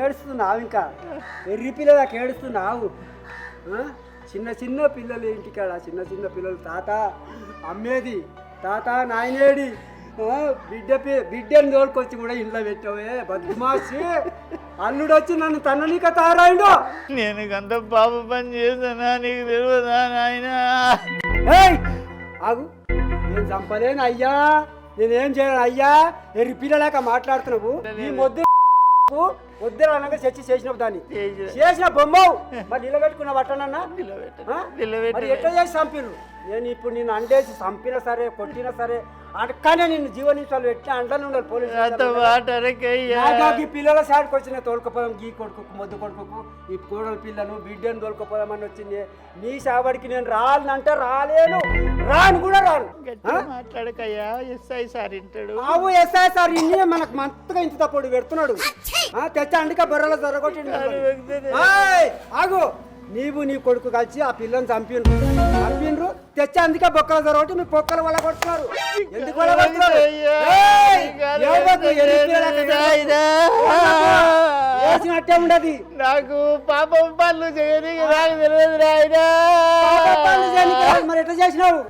ఏడుస్తున్నావు ఇంకా? ఎర్రి పిల్లలకి ఏడుస్తున్నావు? చిన్న చిన్న పిల్లలు ఇంటికాడ చిన్న చిన్న పిల్లలు. తాత అమ్మేది. తాత నాయనేడి? బిడ్డ బిడ్డని తోలుకొచ్చి కూడా ఇంట్లో పెట్టావే. బద్మాసి అల్లుడు వచ్చి నన్ను తన్ననీక తారాయుడు. నేను అంత పాప పని చేశానా? నీకు తెలియదా నాయన? ఆగు. నేను చంపలేను అయ్యా. నేనేం చేయను అయ్యా? ఎర్రి పిల్లలాక మాట్లాడుతున్నావు. ఈ మొద్దు అనగా చర్చి చేసినావు దాన్ని. చేసిన బొమ్మవు. మరి నిలబెట్టుకున్న ఆ? మరి ఎట్లా చేసి చంపిరు నేను ఇప్పుడు నిన్ను అండేసి చంపినా సరే కొట్టినా సరే అక్కనే నిన్ను జీవనించాలు ఎట్లా అండలు ఉండాలి పోలీసు పిల్లల సాడికి వచ్చిన తోలుకపోయాం గీ కొడుకు మొద్దు కొడుకు ఈ కోడల పిల్లను బిడ్డను తోలుకపోయామని వచ్చింది. నీ సావడికి నేను రానంటే రాలేను. రాను కూడా రాను. మాట్లాడకయ్యా ఎస్ఐ సార్ వింటాడు ఆవు ఎస్ఐ సార్ ఇన్ని మనకు మంతగా ఇంత తప్పుడు పెడుతున్నాడు. తెచ్చా అందుకే బొర్రలో జరగొట్టి ఆగు. నీవు నీ కొడుకు కలిసి ఆ పిల్లని చంపిండ్రు. చంపిండ్రు తెచ్చా అందుకే బొక్కల జరగొట్టి మీ పొక్కల వల్ల కొడుతున్నారు ఎందుకు వల్ల కొడుతున్నారు? ఉండదు. నాకు పాపం పనులు చేయని నాకు తెలియదు మరి ఎట్లా చేసినావు?